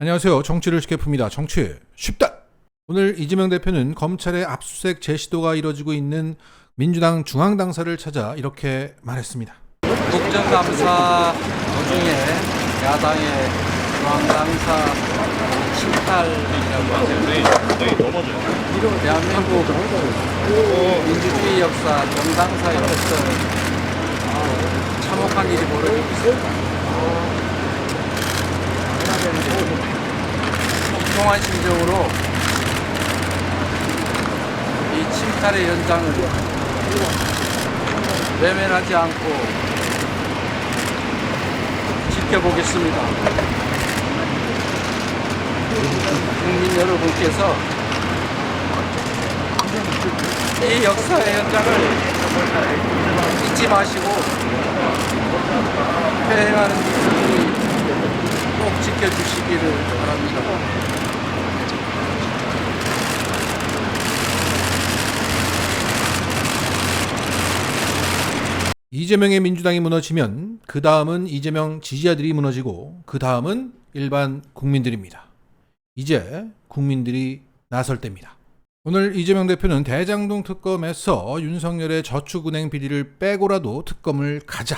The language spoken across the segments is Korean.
안녕하세요. 정치를 풉니다. 정치 쉽다. 오늘 이재명 대표는 검찰의 압수수색 제시도가 이뤄지고 있는 민주당 중앙 당사를 찾아 이렇게 말했습니다. 국정감사 도중에 야당의 중앙 당사 침탈이라고 하죠. 대한민국 민주주의 역사 정당사로서 참혹한 일이 벌어지고 있습니다. 통통한 심정으로 이 침탈의 연장을 외면하지 않고 지켜보겠습니다. 국민 여러분께서 이 역사의 현장을 잊지 마시고 회행하는 꼭 지켜주시기를 바랍니다. 이재명의 민주당이 무너지면 그 다음은 이재명 지지자들이 무너지고 그 다음은 일반 국민들입니다. 이제 국민들이 나설 때입니다. 오늘 이재명 대표는 대장동 특검에서 윤석열의 저축은행 비리를 빼고라도 특검을 가자.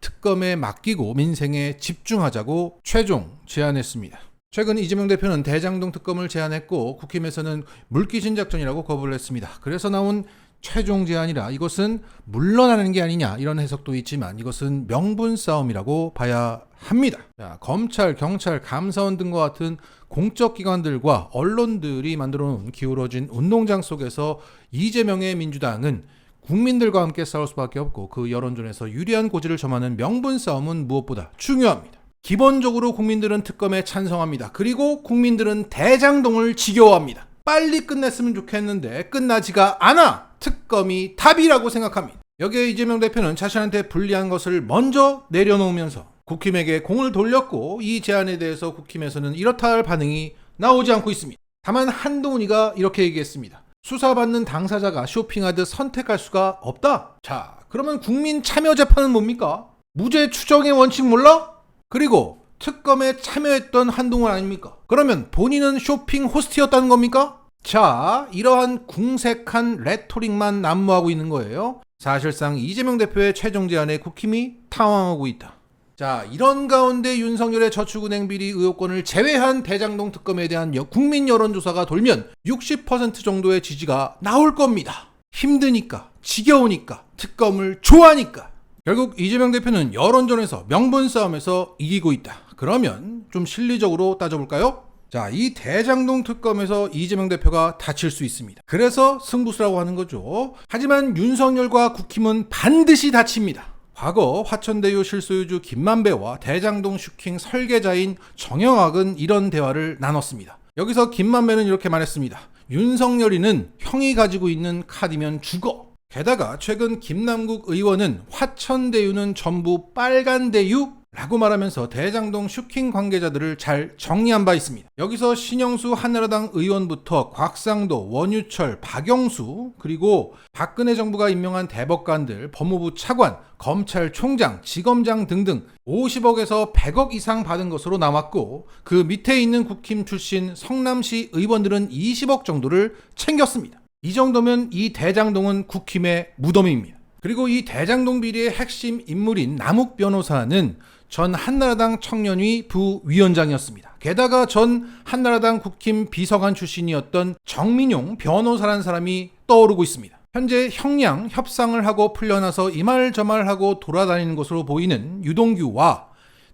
특검에 맡기고 민생에 집중하자고 최종 제안했습니다. 최근 이재명 대표는 대장동 특검을 제안했고 국힘에서는 물귀신 작전이라고 거부를 했습니다. 그래서 나온 최종 제안이라 이것은 물러나는 게 아니냐 이런 해석도 있지만 이것은 명분 싸움이라고 봐야 합니다. 자, 검찰, 경찰, 감사원 등과 같은 공적 기관들과 언론들이 만들어 놓은 기울어진 운동장 속에서 이재명의 민주당은 국민들과 함께 싸울 수밖에 없고 그 여론전에서 유리한 고지를 점하는 명분 싸움은 무엇보다 중요합니다. 기본적으로 국민들은 특검에 찬성합니다. 그리고 국민들은 대장동을 지겨워합니다. 빨리 끝냈으면 좋겠는데 끝나지가 않아. 특검이 답이라고 생각합니다. 여기에 이재명 대표는 자신한테 불리한 것을 먼저 내려놓으면서 국힘에게 공을 돌렸고 이 제안에 대해서 국힘에서는 이렇다 할 반응이 나오지 않고 있습니다. 다만 한동훈이가 이렇게 얘기했습니다. 수사받는 당사자가 쇼핑하듯 선택할 수가 없다. 자, 그러면 국민 참여 재판은 뭡니까? 무죄 추정의 원칙 몰라? 그리고 특검에 참여했던 한동훈 아닙니까? 그러면 본인은 쇼핑 호스트였다는 겁니까? 자, 이러한 궁색한 레토릭만 난무하고 있는 거예요. 사실상 이재명 대표의 최종 제안에 국힘이 당황하고 있다. 자, 이런 가운데 윤석열의 저축은행 비리 의혹권을 제외한 대장동 특검에 대한 여- 국민 여론조사가 돌면 60% 정도의 지지가 나올 겁니다. 힘드니까, 지겨우니까, 특검을 좋아하니까. 결국 이재명 대표는 여론전에서 명분 싸움에서 이기고 있다. 그러면 좀 실리적으로 따져볼까요? 자, 이 대장동 특검에서 이재명 대표가 다칠 수 있습니다. 그래서 승부수라고 하는 거죠. 하지만 윤석열과 국힘은 반드시 다칩니다. 과거 화천대유 실소유주 김만배와 대장동 슈킹 설계자인 정영학은 이런 대화를 나눴습니다. 여기서 김만배는 이렇게 말했습니다. 윤석열이는 형이 가지고 있는 카드면 죽어. 게다가 최근 김남국 의원은 화천대유는 전부 빨간대유 라고 말하면서 대장동 슈킹 관계자들을 잘 정리한 바 있습니다. 여기서 신영수 한나라당 의원부터 곽상도, 원유철, 박영수, 그리고 박근혜 정부가 임명한 대법관들, 법무부 차관, 검찰총장, 지검장 등등 50억에서 100억 이상 받은 것으로 나왔고 그 밑에 있는 국힘 출신 성남시 의원들은 20억 정도를 챙겼습니다. 이 정도면 이 대장동은 국힘의 무덤입니다. 그리고 이 대장동 비리의 핵심 인물인 남욱 변호사는 전 한나라당 청년위 부위원장이었습니다. 게다가 전 한나라당 국힘 비서관 출신이었던 정민용 변호사라는 사람이 떠오르고 있습니다. 현재 형량 협상을 하고 풀려나서 이말저말 하고 돌아다니는 것으로 보이는 유동규와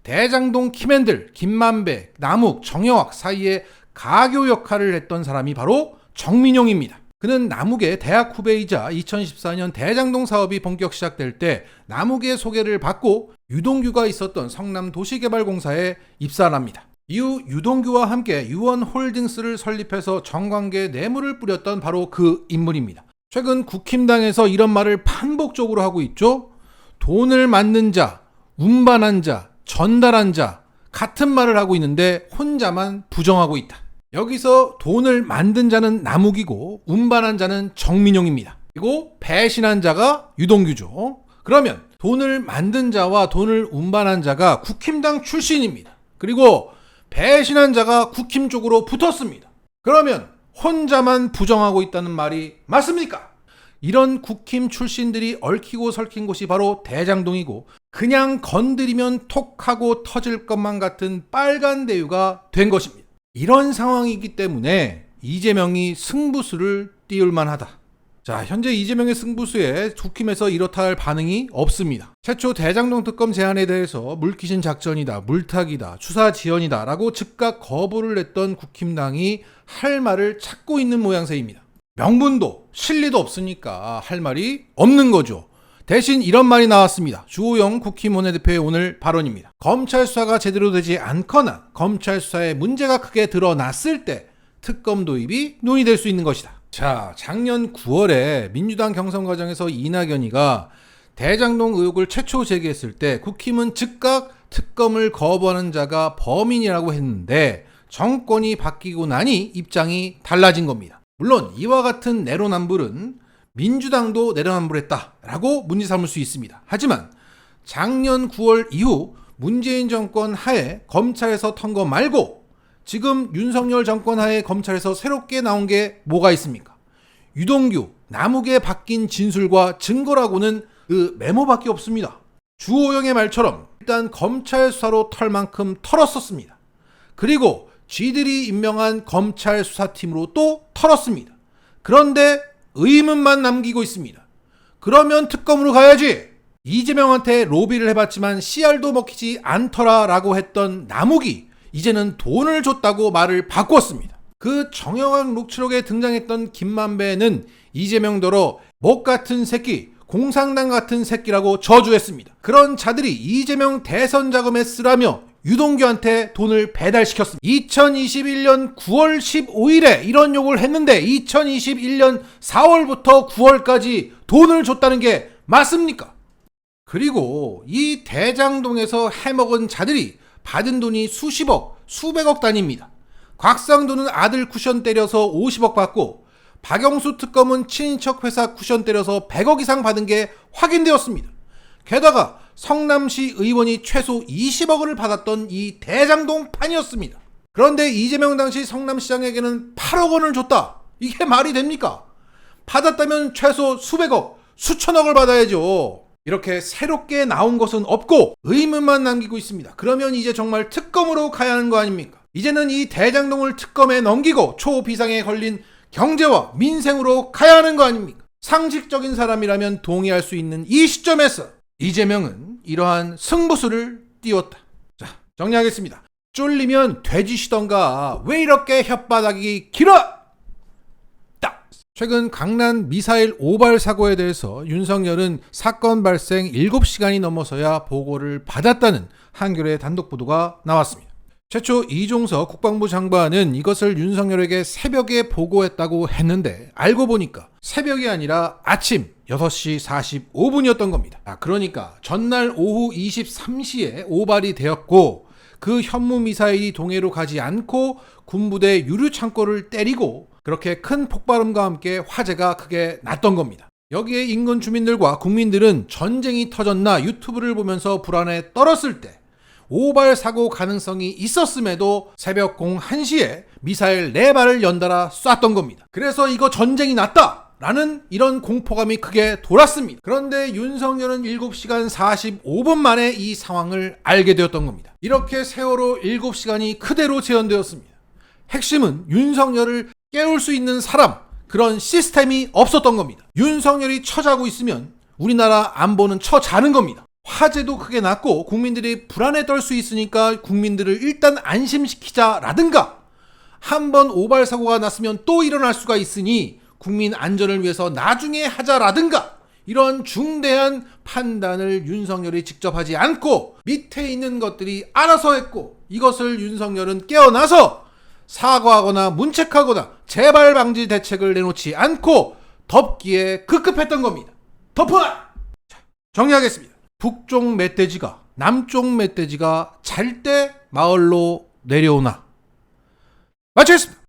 대장동 키맨들 김만배, 남욱, 정영학 사이에 가교 역할을 했던 사람이 바로 정민용입니다. 그는 남욱의 대학 후배이자 2014년 대장동 사업이 본격 시작될 때 남욱의 소개를 받고 유동규가 있었던 성남 도시개발공사에 입사를 합니다. 이후 유동규와 함께 유원홀딩스를 설립해서 정관계 뇌물을 뿌렸던 바로 그 인물입니다. 최근 국힘당에서 이런 말을 반복적으로 하고 있죠. 돈을 만든 자, 운반한 자, 전달한 자 같은 말을 하고 있는데 혼자만 부정하고 있다. 여기서 돈을 만든 자는 남욱이고 운반한 자는 정민용입니다. 그리고 배신한 자가 유동규죠. 그러면 돈을 만든 자와 돈을 운반한 자가 국힘당 출신입니다. 그리고 배신한 자가 국힘 쪽으로 붙었습니다. 그러면 혼자만 부정하고 있다는 말이 맞습니까? 이런 국힘 출신들이 얽히고 설킨 곳이 바로 대장동이고 그냥 건드리면 톡하고 터질 것만 같은 빨간 대유가 된 것입니다. 이런 상황이기 때문에 이재명이 승부수를 띄울 만하다. 자, 현재 이재명의 승부수에 국힘에서 이렇다 할 반응이 없습니다. 최초 대장동 특검 제안에 대해서 물귀신 작전이다, 물타기다, 추사 지연이다 라고 즉각 거부를 냈던 국힘당이 할 말을 찾고 있는 모양새입니다. 명분도 실리도 없으니까 할 말이 없는 거죠. 대신 이런 말이 나왔습니다. 주호영 국힘 원내 대표의 오늘 발언입니다. 검찰 수사가 제대로 되지 않거나 검찰 수사에 문제가 크게 드러났을 때 특검 도입이 논의될 수 있는 것이다. 자, 작년 9월에 민주당 경선 과정에서 이낙연이가 대장동 의혹을 최초 제기했을 때 국힘은 즉각 특검을 거부하는 자가 범인이라고 했는데 정권이 바뀌고 나니 입장이 달라진 겁니다. 물론 이와 같은 내로남불은 민주당도 내로남불했다라고 문제 삼을 수 있습니다. 하지만 작년 9월 이후 문재인 정권 하에 검찰에서 턴 거 말고 지금 윤석열 정권 하에 검찰에서 새롭게 나온 게 뭐가 있습니까? 유동규, 남욱에 바뀐 진술과 증거라고는 그 메모밖에 없습니다. 주호영의 말처럼 일단 검찰 수사로 털 만큼 털었었습니다. 그리고 쥐들이 임명한 검찰 수사팀으로 또 털었습니다. 그런데 의문만 남기고 있습니다. 그러면 특검으로 가야지. 이재명한테 로비를 해봤지만 씨알도 먹히지 않더라라고 했던 남욱이 이제는 돈을 줬다고 말을 바꿨습니다. 그 정영학 녹취록에 등장했던 김만배는 이재명더러 목 같은 새끼, 공상당 같은 새끼라고 저주했습니다. 그런 자들이 이재명 대선 자금에 쓰라며 유동규한테 돈을 배달시켰습니다. 2021년 9월 15일에 이런 욕을 했는데 2021년 4월부터 9월까지 돈을 줬다는 게 맞습니까? 그리고 이 대장동에서 해먹은 자들이 받은 돈이 수십억, 수백억 단위입니다. 곽상도는 아들 쿠션 때려서 50억 받고 박영수 특검은 친인척 회사 쿠션 때려서 100억 이상 받은 게 확인되었습니다. 게다가 성남시 의원이 최소 20억을 받았던 이 대장동 판이었습니다. 그런데 이재명 당시 성남시장에게는 8억 원을 줬다. 이게 말이 됩니까? 받았다면 최소 수백억, 수천억을 받아야죠. 이렇게 새롭게 나온 것은 없고 의문만 남기고 있습니다. 그러면 이제 정말 특검으로 가야 하는 거 아닙니까? 이제는 이 대장동을 특검에 넘기고 초비상에 걸린 경제와 민생으로 가야 하는 거 아닙니까? 상식적인 사람이라면 동의할 수 있는 이 시점에서 이재명은 이러한 승부수를 띄웠다. 자, 정리하겠습니다. 쫄리면 돼지시던가 왜 이렇게 혓바닥이 길어? 딱. 최근 강남 미사일 오발 사고에 대해서 윤석열은 사건 발생 7시간이 넘어서야 보고를 받았다는 한겨레 단독 보도가 나왔습니다. 최초 이종석 국방부 장관은 이것을 윤석열에게 새벽에 보고했다고 했는데 알고 보니까 새벽이 아니라 아침 6시 45분이었던 겁니다. 아, 그러니까 전날 오후 23시에 오발이 되었고 그 현무 미사일이 동해로 가지 않고 군부대 유류 창고를 때리고 그렇게 큰 폭발음과 함께 화재가 크게 났던 겁니다. 여기에 인근 주민들과 국민들은 전쟁이 터졌나 유튜브를 보면서 불안에 떨었을 때 오발 사고 가능성이 있었음에도 새벽 01시에 미사일 4발을 연달아 쐈던 겁니다. 그래서 이거 전쟁이 났다! 라는 이런 공포감이 크게 돌았습니다. 그런데 윤석열은 7시간 45분 만에 이 상황을 알게 되었던 겁니다. 이렇게 세월호 7시간이 그대로 재현되었습니다. 핵심은 윤석열을 깨울 수 있는 사람, 그런 시스템이 없었던 겁니다. 윤석열이 처자고 있으면 우리나라 안보는 처자는 겁니다. 화재도 크게 났고 국민들이 불안에 떨 수 있으니까 국민들을 일단 안심시키자라든가 한번 오발 사고가 났으면 또 일어날 수가 있으니 국민 안전을 위해서 나중에 하자라든가 이런 중대한 판단을 윤석열이 직접 하지 않고 밑에 있는 것들이 알아서 했고 이것을 윤석열은 깨어나서 사과하거나 문책하거나 재발 방지 대책을 내놓지 않고 덮기에 급급했던 겁니다. 덮어! 자, 정리하겠습니다. 북쪽 멧돼지가 남쪽 멧돼지가 잘 때 마을로 내려오나 마치겠습니다.